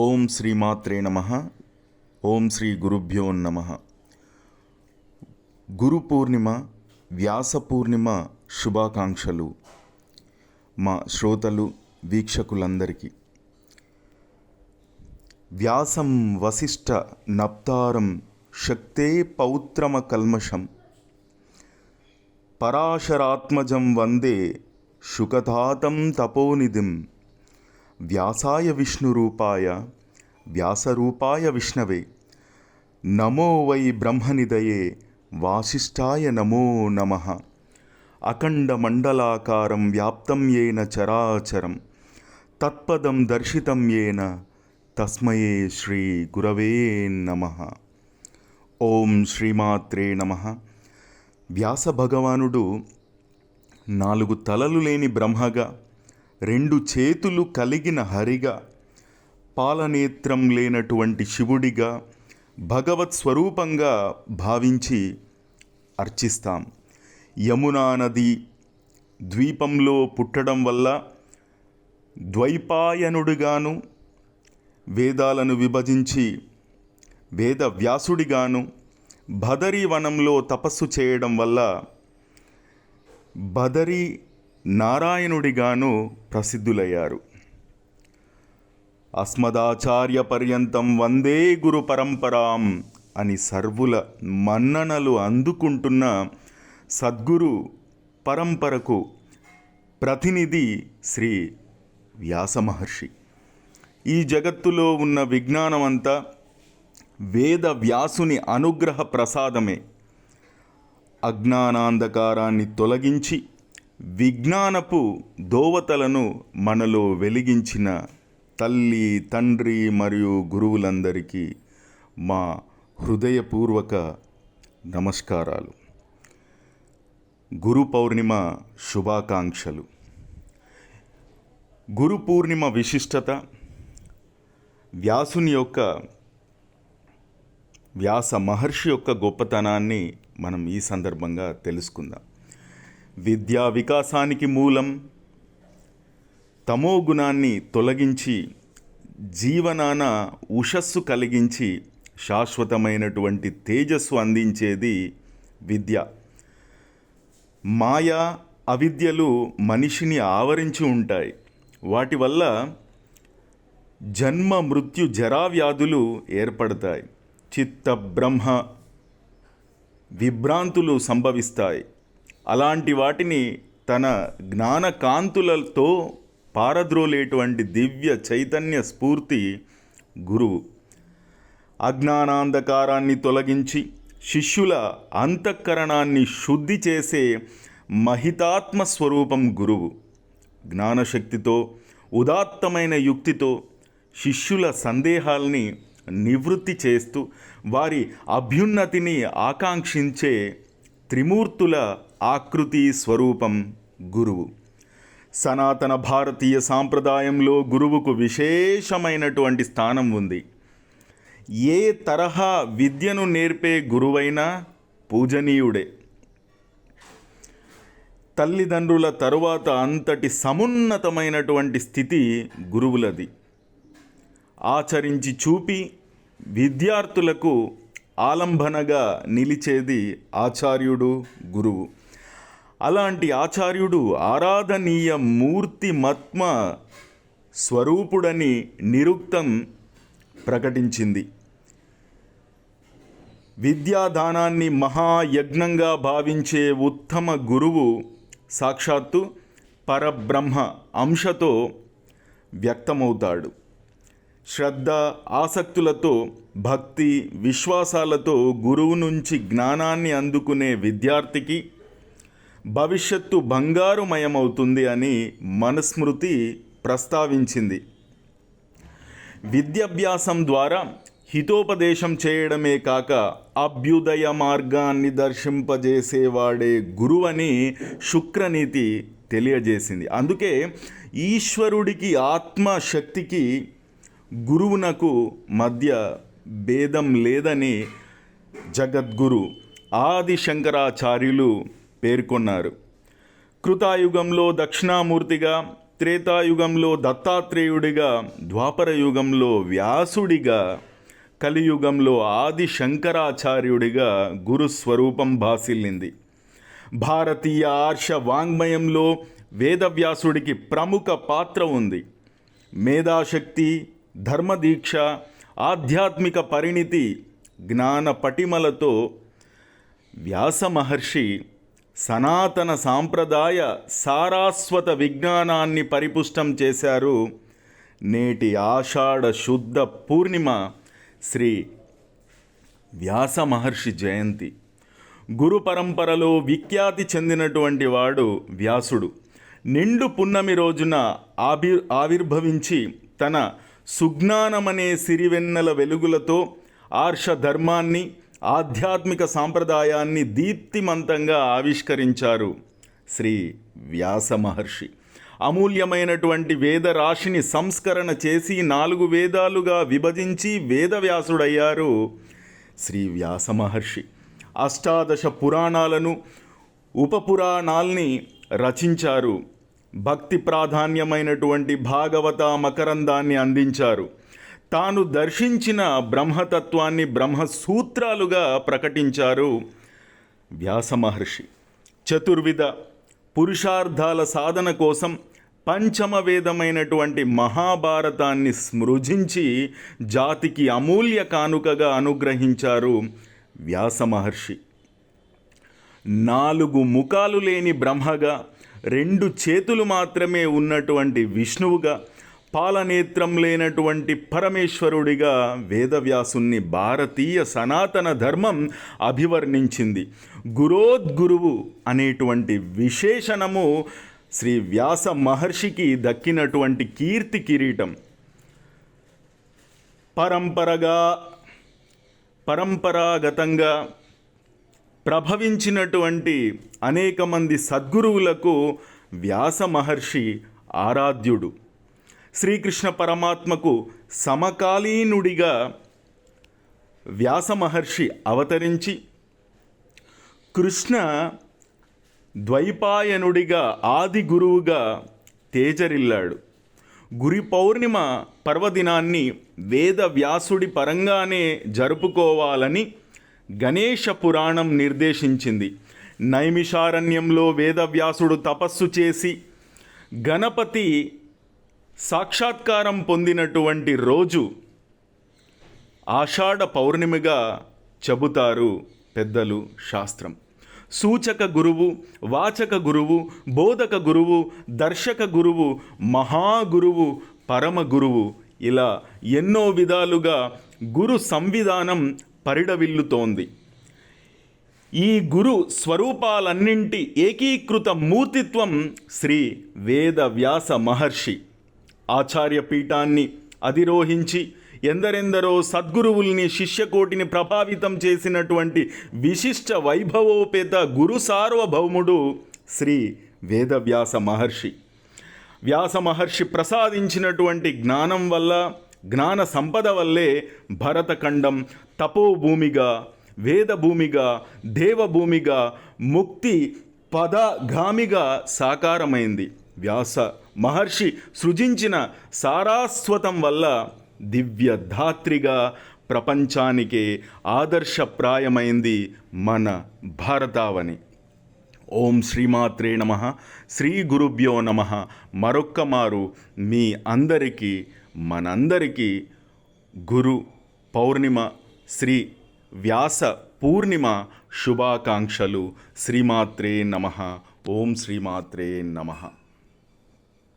ఓం శ్రీమాత్రే నమ. ఓం శ్రీ గురుభ్యో నమ. గురు పూర్ణిమ వ్యాస పూర్ణిమ శుభాకాంక్షలు మా శ్రోతలు వీక్షకులందరికీ. వ్యాసం వసిష్ఠ నప్తారం శక్తే పౌత్రమ కల్మషం. పరాశరాత్మజం వందే శుకథాతం తపోనిధిం. వ్యాసాయ విష్ణురూపాయ వ్యాసరూపాయ విష్ణవే. నమో వై బ్రహ్మనిదయే వాసిష్ఠాయ నమో నమ. అఖండమండలాకారం వ్యాప్తం ఏన చరాచరం. తత్పదం దర్శితం ఏన తస్మయే శ్రీ గురవే నమ. ఓం శ్రీమాత్రే నమ. వ్యాస భగవానుడు నాలుగు తలలు లేని బ్రహ్మగా రెండు చేతులు కలిగిన హరిగా పాలనేత్రం లేనటువంటి శివుడిగా భగవత్ స్వరూపంగా భావించి అర్చిస్తాం. యమునా నది ద్వీపంలో పుట్టడం వల్ల ద్వైపాయనుడిగాను వేదాలను విభజించి వేద వ్యాసుడిగాను బదరీ వనంలో తపస్సు చేయడం వల్ల బదరీ నారాయణుడిగాను ప్రసిద్ధులయ్యారు. అస్మదాచార్య పర్యంతం వందే గురు పరంపరాం అని సర్వుల మన్ననలు అందుకుంటున్న సద్గురు పరంపరకు ప్రతినిధి శ్రీ వ్యాసమహర్షి. ఈ జగత్తులో ఉన్న విజ్ఞానమంతా వేద వ్యాసుని అనుగ్రహ ప్రసాదమే. అజ్ఞానాంధకారాన్ని తొలగించి విజ్ఞానపు దోవతలను మనలో వెలిగించిన తల్లి తండ్రి మరియు గురువులందరికీ మా హృదయపూర్వక నమస్కారాలు. గురు పౌర్ణిమ శుభాకాంక్షలు. గురు పూర్ణిమ విశిష్టత వ్యాసుని యొక్క వ్యాస మహర్షి యొక్క గొప్పతనాన్ని మనం ఈ సందర్భంగా తెలుసుకుందాం. విద్యా వికాసానికి మూలం. తమో గుణాన్ని తొలగించి జీవనాన ఉషస్సు కలిగించి శాశ్వతమైనటువంటి తేజస్సు అందించేది విద్య. మాయా అవిద్యలు మనిషిని ఆవరించి ఉంటాయి. వాటి వల్ల జన్మ మృత్యు జరా వ్యాధులు ఏర్పడతాయి. చిత్త బ్రహ్మ విభ్రాంతులు సంభవిస్తాయి. అలాంటి వాటిని తన జ్ఞాన కాంతులతో పారద్రోలేటువంటి దివ్య చైతన్య స్ఫూర్తి గురువు అజ్ఞానాంధకారాన్ని తొలగించి శిష్యుల అంతఃకరణాన్ని శుద్ధి చేసే మహితాత్మ స్వరూపం గురువు. జ్ఞానశక్తితో ఉదాత్తమైన యుక్తితో శిష్యుల సందేహాల్ని నివృత్తి చేస్తూ వారి అభ్యున్నతిని ఆకాంక్షించే త్రిమూర్తుల ఆకృతి స్వరూపం గురువు. సనాతన భారతీయ సాంప్రదాయంలో గురువుకు విశేషమైనటువంటి స్థానం ఉంది. ఏ తరహా విద్యను నేర్పే గురువైనా పూజనీయుడే. తల్లిదండ్రుల తరువాత అంతటి సమున్నతమైనటువంటి స్థితి గురువులది. ఆచరించి చూపి విద్యార్థులకు ఆలంబనగా నిలిచేది ఆచార్యుడు గురువు. అలాంటి ఆచార్యుడు ఆరాధనీయ మూర్తిమత్మ స్వరూపుడని నిరుక్తం ప్రకటించింది. విద్యాదానాన్ని మహాయజ్ఞంగా భావించే ఉత్తమ గురువు సాక్షాత్తు పరబ్రహ్మ అంశతో వ్యక్తమవుతాడు. శ్రద్ధ ఆసక్తులతో భక్తి విశ్వాసాలతో గురువు నుంచి జ్ఞానాన్ని అందుకునే విద్యార్థికి భవిష్యత్తు బంగారుమయమవుతుంది అని మనుస్మృతి ప్రస్తావించింది. విద్యాభ్యాసం ద్వారా హితోపదేశం చేయడమే కాక అభ్యుదయ మార్గాన్ని దర్శింపజేసేవాడే గురువని శుక్రనీతి తెలియజేసింది. అందుకే ఈశ్వరుడికి ఆత్మశక్తికి గురువునకు మధ్య భేదం లేదని జగద్గురు ఆది శంకరాచార్యులు పేర్కొన్నారు. కృతాయుగంలో దక్షిణామూర్తిగా త్రేతాయుగంలో దత్తాత్రేయుడిగా ద్వాపర యుగంలో వ్యాసుడిగా కలియుగంలో ఆది శంకరాచార్యుడిగా గురు స్వరూపం భాసిల్లింది. భారతీయ ఆర్ష వాంగ్మయంలో వేదవ్యాసుడికి ప్రముఖ పాత్ర ఉంది. మేధాశక్తి ధర్మదీక్ష ఆధ్యాత్మిక పరిణితి జ్ఞాన పటిమలతో వ్యాస మహర్షి సనాతన సాంప్రదాయ సారాస్వత విజ్ఞానాన్ని పరిపుష్టం చేశారు నేటి ఆషాఢ శుద్ధ పూర్ణిమ శ్రీ వ్యాస మహర్షి జయంతి. గురు పరంపరలో విఖ్యాతి చెందినటువంటి వాడు వ్యాసుడు. నిండు పున్నమి రోజున ఆవిర్ ఆవిర్భవించి తన సుజ్ఞానమనే సిరివెన్నెల వెలుగులతో ఆర్ష ధర్మాన్ని ఆధ్యాత్మిక సాంప్రదాయాన్ని దీప్తిమంతంగా ఆవిష్కరించారు శ్రీ వ్యాస మహర్షి. అమూల్యమైనటువంటి వేదరాశిని సంస్కరణ చేసి నాలుగు వేదాలుగా విభజించి వేదవ్యాసుడయ్యారు శ్రీ వ్యాస మహర్షి. అష్టాదశ పురాణాలను ఉపపురాణాల్ని రచించారు. భక్తి ప్రాధాన్యమైనటువంటి భాగవత మకరందాన్ని అందించారు. తాను దర్శించిన బ్రహ్మతత్వాన్ని బ్రహ్మసూత్రాలుగా ప్రకటించారు వ్యాస మహర్షి చతుర్విధ పురుషార్థాల సాధన కోసం పంచమ వేదమైనటువంటి మహాభారతాన్ని స్మృజించి జాతికి అమూల్య కానుకగా అనుగ్రహించారు వ్యాస మహర్షి నాలుగు ముఖాలు లేని బ్రహ్మగా రెండు చేతులు మాత్రమే ఉన్నటువంటి విష్ణువుగా పాలనేత్రం లేనటువంటి పరమేశ్వరుడిగా వేదవ్యాసుని భారతీయ సనాతన ధర్మం అభివర్ణించింది. గురోద్గురువు అనేటువంటి విశేషణము శ్రీ వ్యాస మహర్షికి దక్కినటువంటి కీర్తి కిరీటం. పరంపరగా పరంపరాగతంగా ప్రభవించినటువంటి అనేక మంది సద్గురువులకు వ్యాస మహర్షి ఆరాధ్యుడు. శ్రీకృష్ణ పరమాత్మకు సమకాలీనుడిగా వ్యాస మహర్షి అవతరించి కృష్ణ ద్వైపాయనుడిగా ఆది గురువుగా తేజరిల్లాడు. గురి పౌర్ణిమ పర్వదినాన్ని వేద వ్యాసుడి పరంగానే జరుపుకోవాలని గణేష పురాణం నిర్దేశించింది. నైమిషారణ్యంలో వేదవ్యాసుడు తపస్సు చేసి గణపతి సాక్షాత్కారం పొందినటువంటి రోజు ఆషాఢ పౌర్ణమిగా చెబుతారు పెద్దలు శాస్త్రం. సూచక గురువు వాచక గురువు బోధక గురువు దర్శక గురువు మహాగురువు పరమ గురువు ఇలా ఎన్నో విధాలుగా గురు సంవిధానం పరిడవిల్లుతోంది. ఈ గురు స్వరూపాలన్నింటి ఏకీకృత మూర్తిత్వం శ్రీ వేద వ్యాస మహర్షి. ఆచార్య పీఠాన్ని అధిరోహించి ఎందరెందరో సద్గురువుల్ని శిష్యకోటిని ప్రభావితం చేసినటువంటి విశిష్ట వైభవోపేత గురు సార్వభౌముడు శ్రీ వేదవ్యాస మహర్షి. వ్యాస మహర్షి ప్రసాదించినటువంటి జ్ఞానం వల్ల జ్ఞాన సంపద వల్లే భరతఖండం తపోభూమిగా వేదభూమిగా దేవభూమిగా ముక్తి పదగామిగా సాకారమైంది. వ్యాస మహర్షి సృజించిన సారాస్వతం వల్ల దివ్య ధాత్రిగా ప్రపంచానికే ఆదర్శప్రాయమైంది మన భారతావని. ఓం శ్రీమాత్రే నమ. శ్రీ గురుభ్యో నమ. మరొక్క మారు మీ అందరికీ మనందరికీ గురు పౌర్ణిమ శ్రీ వ్యాస పూర్ణిమ శుభాకాంక్షలు. శ్రీమాత్రే నమ. ఓం శ్రీమాత్రే నమః.